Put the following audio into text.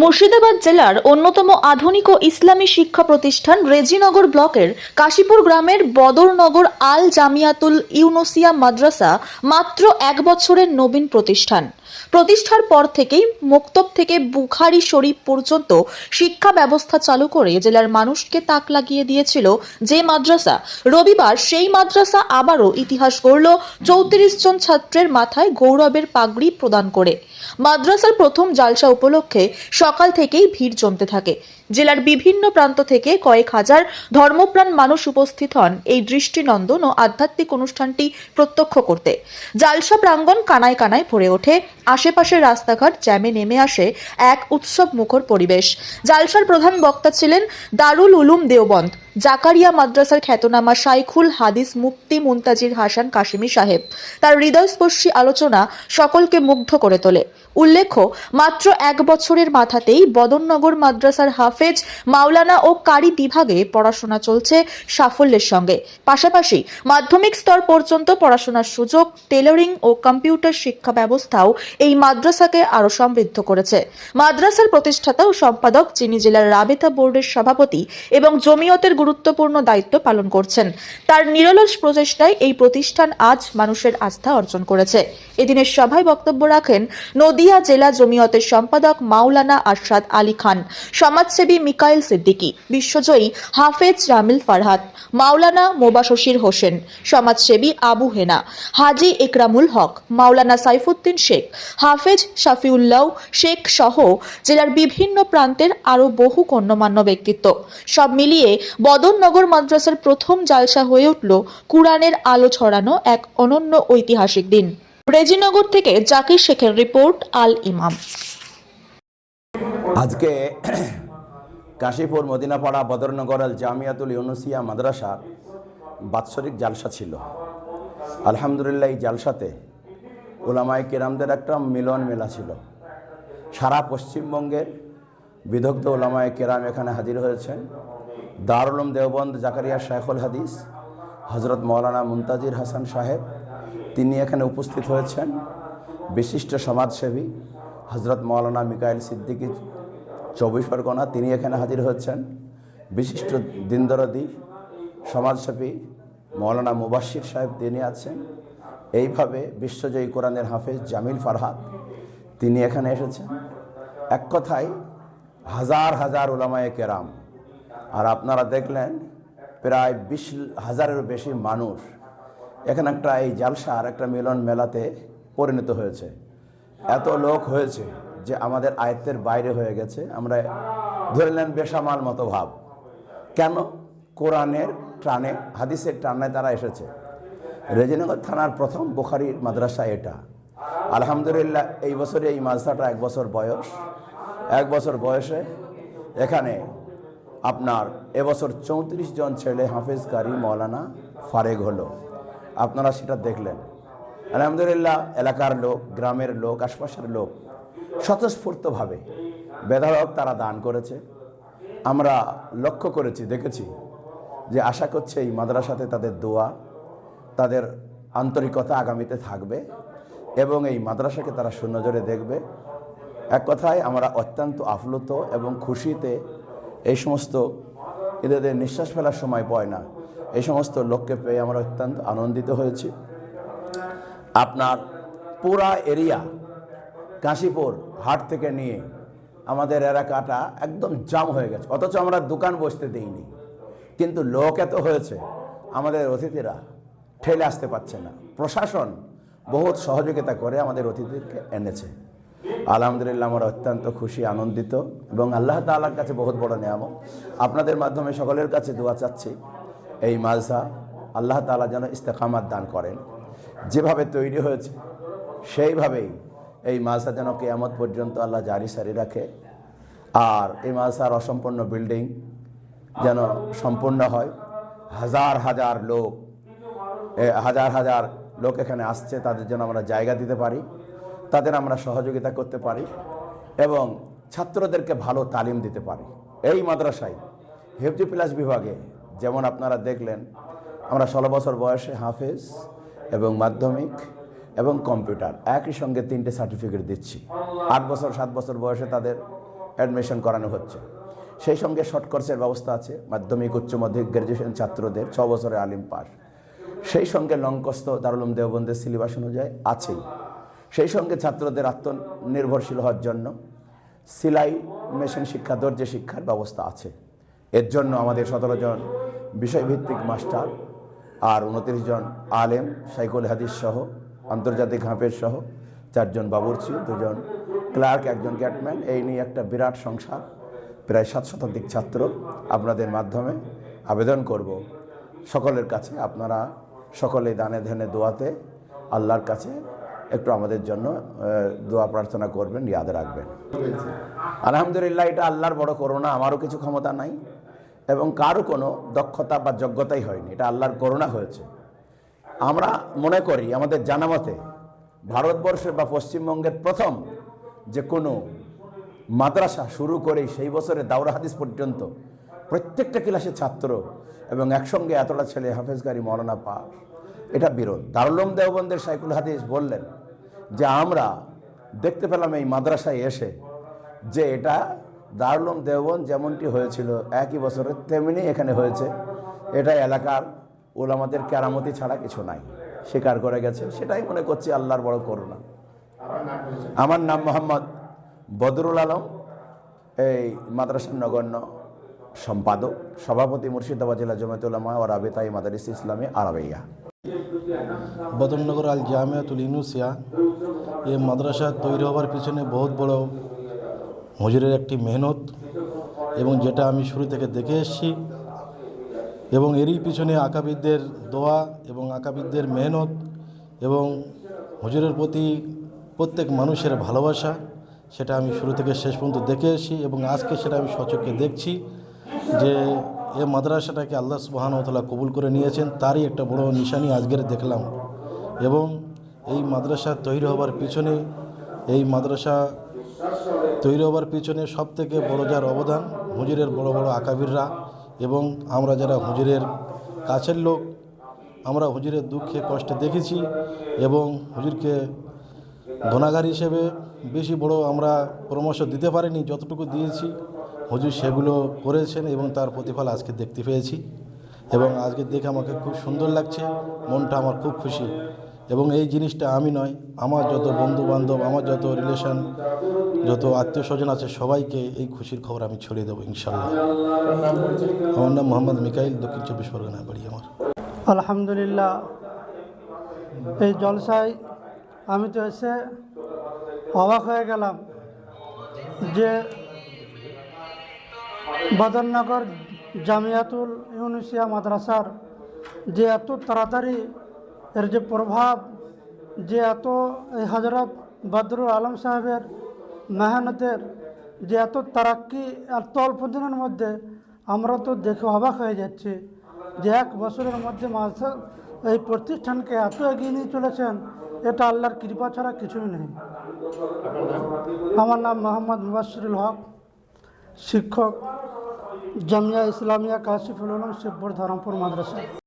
মুর্শিদাবাদ জেলার অন্যতম আধুনিক ও ইসলামী শিক্ষা প্রতিষ্ঠান রেজিনগর ব্লকের কাশীপুর গ্রামের বদরনগর আল জামিয়াতুল ইউনোসিয়া মাদ্রাসা মাত্র এক বছরের নবীন প্রতিষ্ঠান। প্রতিষ্ঠার পর থেকেই মুক্তব থেকে বুখারি শরীফ পর্যন্ত শিক্ষা ব্যবস্থা চালু করে জেলার মানুষকে তাক লাগিয়ে দিয়েছিল যে মাদ্রাসা। রবিবার সেই মাদ্রাসা আবারও ইতিহাস গড়ল চৌত্রিশ জন ছাত্রের মাথায় গৌরবের পাগড়ি প্রদান করে। মাদ্রাসার প্রথম জালসা উপলক্ষে সকাল থেকেই ভিড় জমতে থাকে। জেলার বিভিন্ন প্রান্ত থেকে কয়েক হাজার ধর্মপ্রাণ মানুষ উপস্থিত হন এই দৃষ্টিনন্দন ও আধ্যাত্মিক অনুষ্ঠানটি প্রত্যক্ষ করতে। জালসা প্রাঙ্গণ কানায় কানায় ভরে ওঠে। আশেপাশের রাস্তাঘাট জ্যামে নেমে আসে এক উৎসব মুখর পরিবেশ। জালসার প্রধান বক্তা ছিলেন দারুল উলুম দেওবন্দ, জাকারিয়া মাদ্রাসার খ্যাতনামা শাইখুল হাদিস মুফতি মুনতাজির হাসান কাশিমি সাহেব। তার হৃদয়স্পর্শী আলোচনা সকলকে মুগ্ধ করে তোলে। উল্লেখ্য, মাত্র এক বছরের মাথাতেই বদননগর মাদ্রাসার হাফেজ মাওলানা ও কারি বিভাগে পড়াশোনা চলছে সাফল্যের সঙ্গে। পাশাপাশি মাধ্যমিক স্তর পর্যন্ত পড়াশোনার সুযোগ টেলারিং ও কম্পিউটার শিক্ষা ব্যবস্থাও এই মাদ্রাসাকে আরও সমৃদ্ধ করেছে। মাদ্রাসার প্রতিষ্ঠাতা ও সম্পাদক, যিনি জেলার রাবেতা বোর্ডের সভাপতি এবং জমিয়তের গুরুত্বপূর্ণ দায়িত্ব পালন করছেন, তার নিরলস প্রচেষ্টায় এই প্রতিষ্ঠান আজ মানুষের আস্থা অর্জন করেছে। এদিনের সভায় বক্তব্য রাখেন নদিয়া জেলা জমিয়তের সম্পাদক মাওলানা আরশাদ আলী খান, সমাজসেবী মিকাইল সিদ্দিকী, বিশ্বজয়ী হাফেজ রামিল ফারহাত, মাওলানা মোবাশশির হোসেন, সমাজসেবী আবু হেনা, হাজি একরামুল হক, মাওলানা সাইফুদ্দিন শেখ, হাফেজ শাফিউল্লাহ শেখ সহ জেলার বিভিন্ন প্রান্তের আরও বহু গণ্যমান্য ব্যক্তিত্ব। সব মিলিয়ে বদননগর মাদ্রাসার প্রথম জালসা হয়ে উঠল কুরআনের আলো ছড়ানো এক অনন্য ঐতিহাসিক দিন। রেজিনগর থেকে জাকির শেখের রিপোর্ট আল ইমাম। আজকে কাশীপুর মদিনাপাড়া বদরনগর আল জামিয়াতুল ইউনুসিয়া মাদ্রাসা বাৎসরিক জালসা ছিল। আলহামদুলিল্লাহ এই জালসাতে ওলামায় কেরামদের একটা মিলন মেলা ছিল। সারা পশ্চিমবঙ্গের বিদগ্ধ ওলামায় কেরাম এখানে হাজির হয়েছেন। দারুলম দেওবন্দ জাকারিয়া শাইখুল হাদিস হজরত মৌলানা মুনতাজির হাসান সাহেব তিনি এখানে উপস্থিত হয়েছেন। বিশিষ্ট সমাজসেবী হজরত মৌলানা মিকাইল সিদ্দিকী চব্বিশ পরগনা, তিনি এখানে হাজির হচ্ছেন বিশিষ্ট দিনদরদি সমাজসেবী মৌলানা মুবাশির সাহেব, তিনি আছেন। এইভাবে বিশ্বজয়ী কোরআনের হাফেজ জামিল ফারহাদ, তিনি এখানে এসেছেন। এক কথায়, হাজার হাজার ওলামায়ে কেরাম, আর আপনারা দেখলেন, প্রায় বিশ হাজারেরও বেশি মানুষ এখানে একটা এই জালসা আর একটা মিলন মেলাতে পরিণত হয়েছে। এত লোক হয়েছে যে আমাদের আয়ত্তের বাইরে হয়ে গেছে। আমরা ধরে নেন বেসামাল মতো ভাব। কেন? কোরআনের টানে, হাদিসের টানে তারা এসেছে। রেজিনগর থানার প্রথম বুখারির মাদ্রাসা এটা। আলহামদুলিল্লাহ, এই বছরে এই মাদ্রাসাটা এক বছর বয়স। এক বছর বয়সে এখানে আপনার এবছর চৌত্রিশ জন ছেলে হাফেজ কারি মৌলানা ফারেক হলো। আপনারা সেটা দেখলেন। আলহামদুলিল্লাহ, এলাকার লোক, গ্রামের লোক, আশপাশের লোক স্বতঃস্ফূর্তভাবে বেধারক তারা দান করেছে। আমরা লক্ষ্য করেছি, দেখেছি যে আশা করছে এই মাদ্রাসাতে তাদের দোয়া, তাদের আন্তরিকতা আগামীতে থাকবে এবং এই মাদ্রাসাকে তারা সুনজরে দেখবে। এক কথায় আমরা অত্যন্ত আপ্লুত এবং খুশিতে এই সমস্ত এদের নিঃশ্বাস ফেলার সময় পায় না। এই সমস্ত লোককে পেয়ে আমরা অত্যন্ত আনন্দিত হয়েছি। আপনার পুরা এরিয়া কাশীপুর হাট থেকে নিয়ে আমাদের এলাকাটা একদম জাম হয়ে গেছে। অথচ আমরা দোকান বসতে দিইনি। কিন্তু লোক এত হয়েছে, আমাদের অতিথিরা ঠেলে আসতে পারছে না। প্রশাসন বহুত সহযোগিতা করে আমাদের অতিথিদেরকে এনেছে। আলহামদুলিল্লাহ আমরা অত্যন্ত খুশি, আনন্দিত এবং আল্লাহ তাআলার কাছে বহুত বড় নিয়ামত। আপনাদের মাধ্যমে সকলের কাছে দোয়া চাচ্ছি। এই মালসা আল্লাহ তালা যেন ইস্তেকামাত দান করেন। যেভাবে তৈরি হয়েছে, সেইভাবেই এই মালসা যেন কেয়ামত পর্যন্ত আল্লাহ জারি সারি রাখে। আর এই মালসার অসম্পূর্ণ বিল্ডিং যেন সম্পূর্ণ হয়। হাজার হাজার লোক হাজার হাজার লোক এখানে আসছে, তাদের জন্য আমরা জায়গা দিতে পারি, তাদের আমরা সহযোগিতা করতে পারি এবং ছাত্রদেরকে ভালো তালিম দিতে পারি। এই মাদ্রাসায় হেফজি প্লাস বিভাগে যেমন আপনারা দেখলেন, আমরা ষোলো বছর বয়সে হাফেজ এবং মাধ্যমিক এবং কম্পিউটার, একই সঙ্গে তিনটে সার্টিফিকেট দিচ্ছি। আট বছর, সাত বছর বয়সে তাদের অ্যাডমিশন করানো হচ্ছে। সেই সঙ্গে শর্ট কোর্সের ব্যবস্থা আছে, মাধ্যমিক, উচ্চ মাধ্যমিক গ্র্যাজুয়েশন ছাত্রদের, ছ বছরে আলিম পাস সেই সঙ্গে লঙ্কস্ত দারুলুম দেওবন্দের সিলেবাস অনুযায়ী আছেই। সেই সঙ্গে ছাত্রদের আত্মনির্ভরশীল হওয়ার জন্য সেলাই মেশিন শিক্ষা, দর্জি শিক্ষার ব্যবস্থা আছে। এর জন্য আমাদের সতেরো জন বিষয়ভিত্তিক মাস্টার আর উনত্রিশ জন আলেম, সাইকুল হাদিস সহ, আন্তর্জাতিক হাফেজ সহ, চারজন বাবুর্চি, দুজন ক্লার্ক, একজন গ্যাটম্যান এই নিয়ে একটা বিরাট সংসার, প্রায় সাত শতাধিক ছাত্র আপনাদের মাধ্যমে আবেদন করব। সকলের কাছে আপনারা সকলে দানে ধ্যানে দোয়াতে আল্লাহর কাছে একটু আমাদের জন্য দোয়া প্রার্থনা করবেন, ইয়াদ রাখবেন। আলহামদুলিল্লাহ, এটা আল্লাহর বড় করোনা আমারও কিছু ক্ষমতা নাই। এবং কারও কোনো দক্ষতা বা যোগ্যতাই হয়নি। এটা আল্লাহর করোনা হয়েছে। আমরা মনে করি, আমাদের জানা মতে ভারতবর্ষে বা পশ্চিমবঙ্গের প্রথম যে কোনো মাদ্রাসা শুরু করে সেই বছরে দাউরা হাদিস পর্যন্ত প্রত্যেকটা ক্লাসে ছাত্র এবং একসঙ্গে এতটা ছেলে হাফেজগারি মৌলানা পাস এটা বিরোধ। দারুলম দেওবন্দের সাইকুল হাদিস বললেন যে, আমরা দেখতে পেলাম এই মাদ্রাসায় এসে যে এটা দারুলম দেওবন্দ যেমনটি হয়েছিল, একই বছরে তেমনি এখানে হয়েছে। এটা এলাকার ওলামাদের কেরামতি ছাড়া কিছু নাই। স্বীকার করে গেছে, সেটাই মনে করছি আল্লাহর বড় করুণা। আমার নাম মোহাম্মদ বদরুল আলম, এই মাদ্রাসার নগণ্য সম্পাদক, সভাপতি মুর্শিদাবাদ জেলা জমিয়তুল্লামা ও রাবেতাই মাদারিস ইসলামী আরাবিয়া। বদরনগর আল জামিয়াতুল ইনুসিয়া এই মাদ্রাসা তৈরি হওয়ার পিছনে বহুত বড় হুজুরের একটি মেহনত এবং যেটা আমি শুরু থেকে দেখে এসেছি। এবং এরই পিছনে আঁকাবিদদের দোয়া এবং আকাবিদদের মেহনত এবং হুজুরের প্রতি প্রত্যেক মানুষের ভালোবাসা, সেটা আমি শুরু থেকে শেষ পর্যন্ত দেখে এসেছি এবং আজকে সেটা আমি সচক্ষে দেখছি যে এ মাদ্রাসাটাকে আল্লাহ সুবাহানতলা কবুল করে নিয়েছেন, তারই একটা বড় নিশানি আজকের দেখলাম। এবং এই মাদ্রাসা তৈরি হবার পিছনে এই মাদ্রাসা তৈরি হবার পিছনে সব থেকে বড় যার অবদান হুজুরের বড় বড় আকাবিররা এবং আমরা যারা হুজুরের কাছের লোক, আমরা হুজুরের দুঃখে, কষ্টে দেখেছি এবং হুজুরকে ধনাগার হিসেবে বেশি বড় আমরা পরামর্শ দিতে পারিনি, যতটুকু দিয়েছি, হুজুর সেগুলো করেছেন এবং তার প্রতিফল আজকে দেখতে পেয়েছি এবং আজকে দেখে আমাকে খুব সুন্দর লাগছে, মনটা আমার খুব খুশি। এবং এই জিনিসটা আমি নয়, আমার যত বন্ধু বান্ধব আমার যত রিলেশন যত আত্মীয় স্বজন আছে, সবাইকে এই খুশির খবর আমি ছড়িয়ে দেবো ইনশাল্লাহ আমার নাম মোহাম্মদ মিকাইল, দক্ষিণ চব্বিশ পরগনায় বাড়ি আমার। আলহামদুলিল্লাহ। এই জলসায় আমি তো এসে অবাক হয়ে গেলাম যে বদরনগর জামিয়াতুল ইউনিসিয়া মাদ্রাসার যে এত তাড়াতাড়ি এর যে প্রভাব যে এত এই হজরত বদরুল আলম সাহেবের মেহনতের, যে এত তারাক্কি এত অল্প দিনের মধ্যে আমরা তো দেখে অবাক হয়ে যাচ্ছি যে এক বছরের মধ্যে মাদ্রাসা এই প্রতিষ্ঠানকে এত এগিয়ে নিয়ে চলেছেন, এটা আল্লাহর কৃপা ছাড়া কিছুই নেই। আমার নাম মোহাম্মদ মুবাসিরুল হক, শিক্ষক জামিয়া ইসলামিয়া কাশিফুল আলম শিবপুর ধরমপুর মাদ্রাসা।